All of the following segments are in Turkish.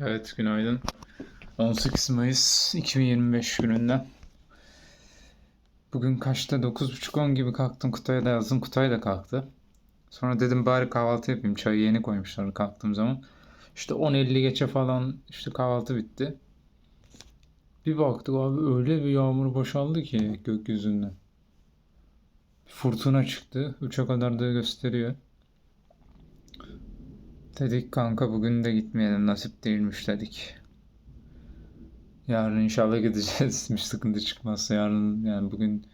Evet günaydın. 18 Mayıs 2025 gününden. Bugün kaçta? 9.30-10 gibi kalktım. Kutay'a da yazdım. Kutay da kalktı. Sonra dedim bari kahvaltı yapayım. Çayı yeni koymuşlar kalktığım zaman. İşte 10.50 geçe falan işte kahvaltı bitti. Bir baktık abi öyle bir yağmur boşaldı ki gökyüzünden. Fırtına çıktı. 3'e kadar da gösteriyor. Dedik kanka bugün de gitmeyelim nasip değilmiş dedik. Yarın inşallah gideceğiz. Bir sıkıntı çıkmazsa yarın yani bugün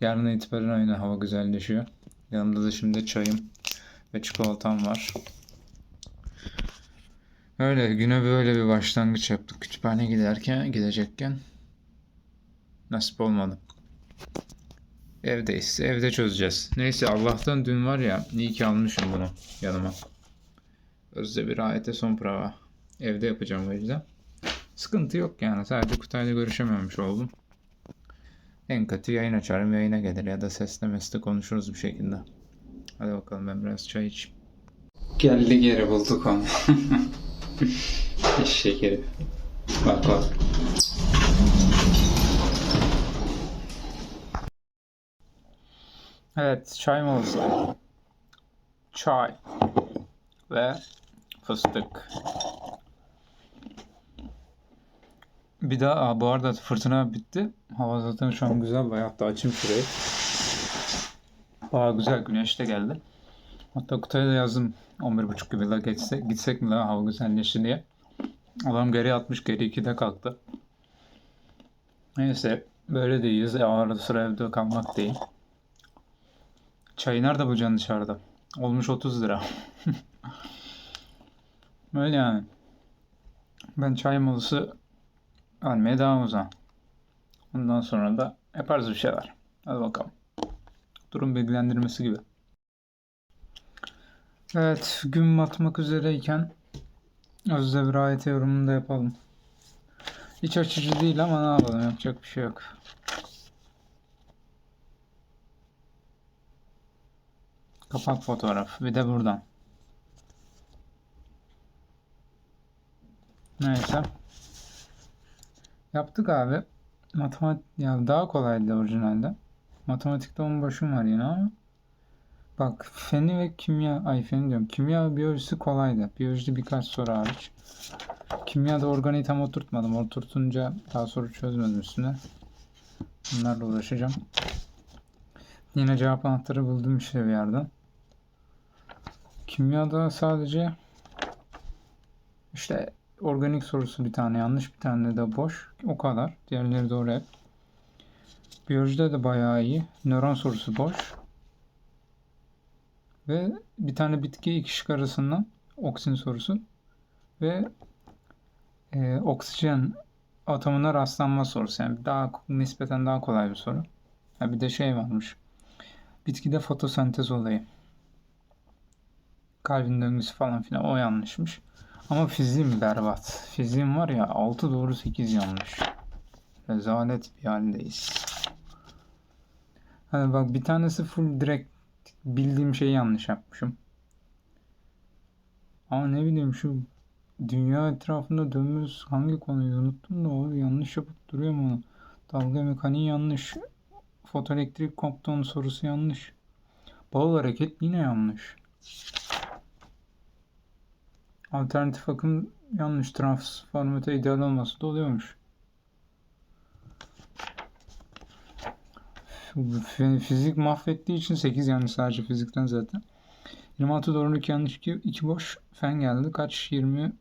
yarına itibaren aynı hava güzelleşiyor. Yanımda da şimdi çayım ve çikolatam var. Öyle güne böyle bir başlangıç yaptık. Kütüphane giderken gidecekken nasip olmadı. Evdeyiz. Evde çözeceğiz. Neyse Allah'tan dün var ya iyi ki almışım bunu yanıma. Özde bir ayete son prova. Evde yapacağım o yüzden. Sıkıntı yok yani. Sadece Kutay'la görüşememiş oldum. En kötü yayın açarım yayına gelir ya da sesle mesle konuşuruz bir şekilde. Hadi bakalım ben biraz çay içeyim. Geldi geri bulduk onu. Eşek herif. Bak bak. Evet çay molası. Çay ve fıstık. Bir daha aa, bu arada fırtına bitti. Hava zaten şu an güzel. Bayağı hatta açayım şurayı. Bayağı güzel güneş de geldi. Hatta Kutay'a da yazdım 11.30 gibi la geçse, gitsek mi la hava güzelleşti diye. Adam geri atmış geri 2'de kalktı. Neyse böyle de iyiyiz. E, arada sıra evde kalmak değil. Çayı nerede bulacaksın dışarıda? Olmuş 30 lira. Öyle yani. Ben çay molası almaya devam o zaman. Ondan sonra da yaparız bir şeyler. Hadi bakalım. Durum bilgilendirmesi gibi. Evet, gün batmak üzereyken Özde bir ayet yorumunu da yapalım. Hiç açıcı değil ama ne yapalım yapacak bir şey yok. Kapak fotoğraf. Bir de buradan. Neyse. Yaptık abi. Matematik ya daha kolaydı orijinalde. Matematikte 10 başım var yine ama. Bak feni ve kimya ay feni diyorum. Kimya ve biyolojisi kolaydı. Biyolojide birkaç soru hariç. Kimyada organiği tam oturtmadım. Oturtunca daha soru çözmedim üstüne. Bunlarla uğraşacağım. Yine cevap anahtarı buldum işte bir yerden. Kimyada sadece işte organik sorusu bir tane yanlış bir tane de boş. O kadar. Diğerleri doğru hep. Biyolojide de bayağı iyi. Nöron sorusu boş. Ve bir tane bitki iki şık arasından oksin sorusu. Ve e, oksijen atomuna rastlanma sorusu. Yani daha nispeten daha kolay bir soru. Ha, bir de şey varmış. Bitkide fotosentez olayı. Kalbin döngüsü falan filan o yanlışmış. Ama fiziğim berbat. Fiziğim var ya 6 doğru 8 yanlış. Rezalet bir haldeyiz. Hani bak bir tanesi full direkt bildiğim şeyi yanlış yapmışım. Ama ne bileyim şu dünya etrafında dönmüş hangi konuyu unuttum da o yanlış yapıp duruyorum onu. Dalga mekaniği yanlış. Fotoelektrik kompton sorusu yanlış. Bağıl hareket yine yanlış. Alternatif akım yanlış. Transformata ideal olması da oluyormuş. Fizik mahvettiği için 8 yanlış sadece fizikten zaten. 26 doğru 2 yanlış 2, 2 boş fen geldi. Kaç? 20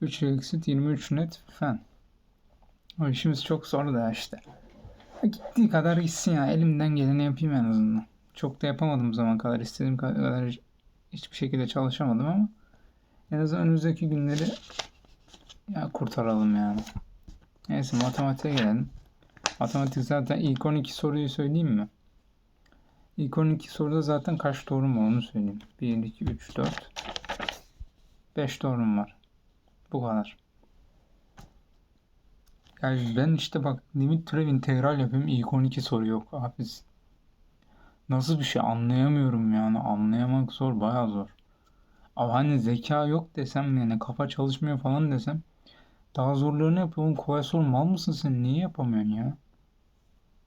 3 eksit 23 net fen. O işimiz çok zor da işte. Gittiği kadar gitsin ya. Elimden geleni yapayım en azından. Çok da yapamadım zaman kadar. istediğim kadar hiçbir şekilde çalışamadım ama en azından önümüzdeki günleri ya kurtaralım yani. Neyse matematiğe gelelim. Matematik zaten ilk 12 soruyu söyleyeyim mi? İlk 12 soruda zaten kaç doğrum var onu söyleyeyim. 1, 2, 3, 4, 5 doğrum var. Bu kadar. Yani ben işte bak limit türev integral yapayım ilk 12 soru yok. Abi nasıl bir şey anlayamıyorum yani anlayamak zor baya zor. Ama hani zeka yok desem yani kafa çalışmıyor falan desem daha zorlarını yapıyor. Oğlum kolay soru mal mısın sen? Niye yapamıyorsun ya?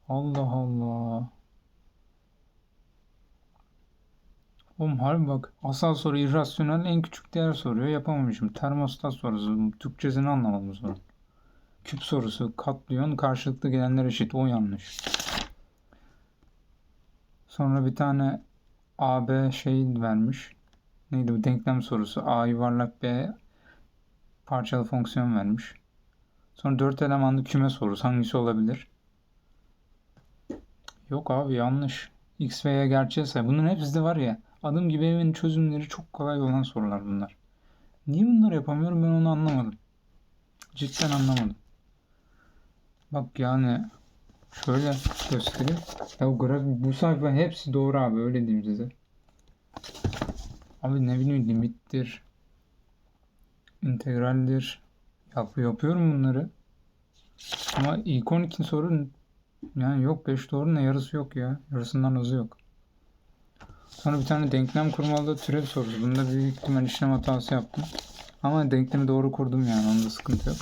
Allah Allah. Oğlum harbi bak asal soru irrasyonel en küçük değer soruyor yapamamışım. Termostat sorusu Türkçesini anlamadım soru. Küp sorusu katlıyorsun karşılıklı gelenler eşit o yanlış. Sonra bir tane AB şey vermiş. Neydi bu denklem sorusu. A yuvarlak B parçalı fonksiyon vermiş. Sonra 4 elemanlı küme sorusu hangisi olabilir? Yok abi yanlış. X ve Y gerçeğe say. Bunların hepsi de var ya. Adım gibi evin çözümleri çok kolay olan sorular bunlar. Niye bunları yapamıyorum ben onu anlamadım. Cidden anlamadım. Bak yani şöyle göstereyim. Ya bu grafik bu sayfa hepsi doğru abi öyle diyeyim size. Abi ne bileyim limittir. integraldir. Yap, yapıyorum bunları. Ama ilk 12 soru yani yok 5 doğru ne yarısı yok ya. Yarısından azı yok. Sonra bir tane denklem kurmalı türev sorusu. Bunda büyük ihtimal işlem hatası yaptım. Ama denklemi doğru kurdum yani onda sıkıntı yok.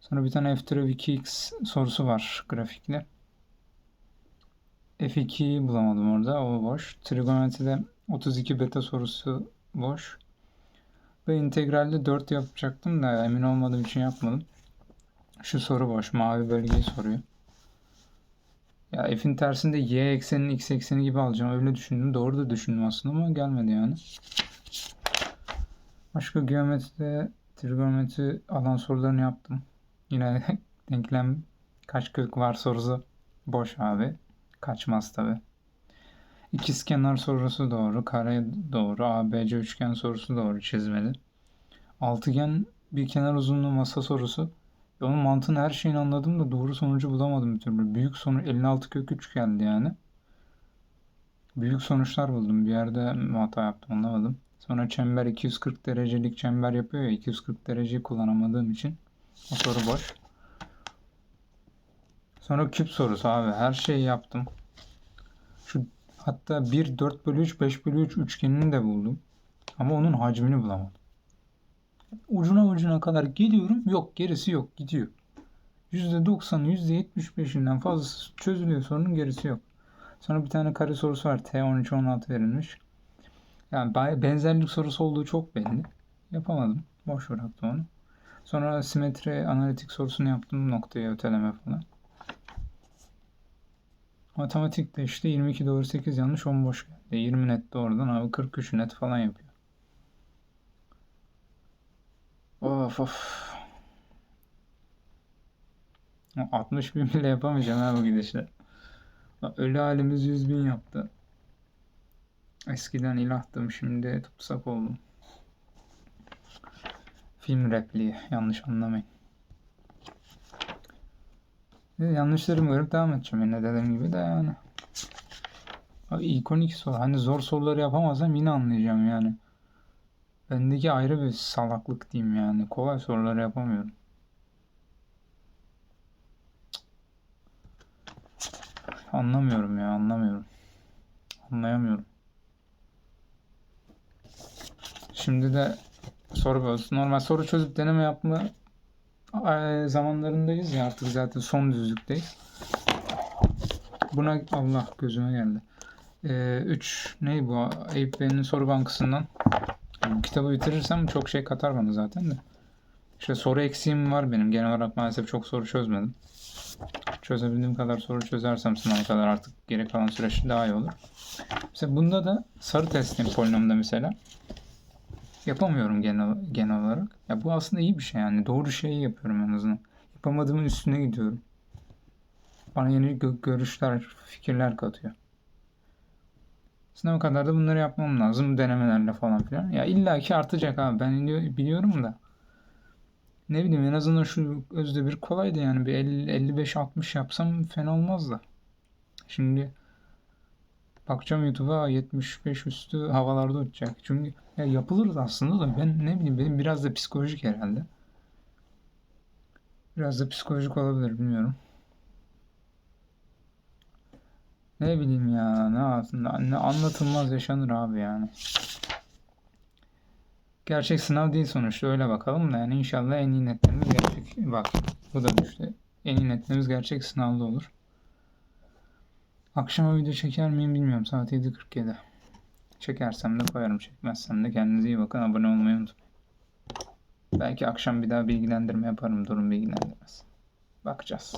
Sonra bir tane f türev 2x sorusu var grafikle. F2'yi bulamadım orada. O boş. Trigonometride 32 beta sorusu boş. Ve integralde 4 yapacaktım da emin olmadığım için yapmadım. Şu soru boş. Mavi bölgeyi soruyor. Ya f'in tersinde y ekseninin x ekseni gibi alacağım. Öyle düşündüm. Doğru da düşündüm aslında ama gelmedi yani. Başka geometride trigonometri alan sorularını yaptım. Yine denklem kaç kök var sorusu boş abi. Kaçmaz tabi. İkizkenar sorusu doğru. Kare doğru. ABC üçgen sorusu doğru çizmeli. Altıgen bir kenar uzunluğu masa sorusu. Ya Onun mantığını her şeyini anladım da doğru sonucu bulamadım bir türlü. Büyük sonuç 56 kök 3 geldi yani. Büyük sonuçlar buldum. Bir yerde hata yaptım anlamadım. Sonra çember 240 derecelik çember yapıyor ya 240 dereceyi kullanamadığım için o soru boş. Sonra küp sorusu abi. Her şeyi yaptım. Hatta 1 4 bölü 3 5 bölü 3 üçgenini de buldum. Ama onun hacmini bulamadım. Ucuna ucuna kadar geliyorum. Yok gerisi yok. Gidiyor. %90'ı %75'inden fazlası çözülüyor. Sorunun gerisi yok. Sonra bir tane kare sorusu var. T13 16 verilmiş. Yani benzerlik sorusu olduğu çok belli. Yapamadım. Boş bıraktım onu. Sonra simetri analitik sorusunu yaptım. Noktaya öteleme falan. Matematikte işte 22 doğru 8 yanlış 10 boş geldi. 20 net doğrudan abi 43 net falan yapıyor. Of of. 60 bin bile yapamayacağım ha bu gidişle. Ölü halimiz 100 bin yaptı. Eskiden ilahtım şimdi tutsak oldum. Film repliği yanlış anlamayın. De Yanlışlarımı görüp devam edeceğim yine dediğim gibi de yani. Abi ikonik soru. Hani zor soruları yapamazsam yine anlayacağım yani. Bendeki ayrı bir salaklık diyeyim yani. Kolay soruları yapamıyorum. Anlamıyorum ya anlamıyorum. Anlayamıyorum. Şimdi de soru bölüsü. Normal soru çözüp deneme yapma zamanlarındayız ya artık zaten son düzlükteyiz. Buna Allah gözüme geldi. 3 ne bu? Eyüp Bey'in soru bankasından bu kitabı bitirirsem çok şey katar bana zaten de. İşte soru eksiğim var benim. Genel olarak maalesef çok soru çözmedim. Çözebildiğim kadar soru çözersem sınava kadar artık geri kalan süreç daha iyi olur. Mesela bunda da sarı testim polinomda mesela. Yapamıyorum genel, genel olarak. Ya bu aslında iyi bir şey yani. Doğru şeyi yapıyorum en azından. Yapamadığımın üstüne gidiyorum. Bana yeni gö- görüşler, fikirler katıyor. Sınava kadar da bunları yapmam lazım. Denemelerle falan filan. Ya illaki artacak abi. Ben ili- biliyorum da. Ne bileyim en azından şu özde bir kolaydı yani. Bir 55-60 yapsam fena olmaz da. Şimdi bakacağım YouTube'a 75 üstü havalarda uçacak. Çünkü ya yapılır da aslında da ben ne bileyim benim biraz da psikolojik herhalde. Biraz da psikolojik olabilir bilmiyorum. Ne bileyim ya ne aslında ne anlatılmaz yaşanır abi yani. Gerçek sınav değil sonuçta öyle bakalım da yani inşallah en iyi netlerimiz gerçek. Bak bu da düştü. En iyi netlerimiz gerçek sınavda olur. Akşama video çeker miyim bilmiyorum. Saat 7.47. Çekersem de koyarım. Çekmezsem de kendinize iyi bakın. Abone olmayı unutmayın. Belki akşam bir daha bilgilendirme yaparım. Durum bilgilendirmesi. Bakacağız.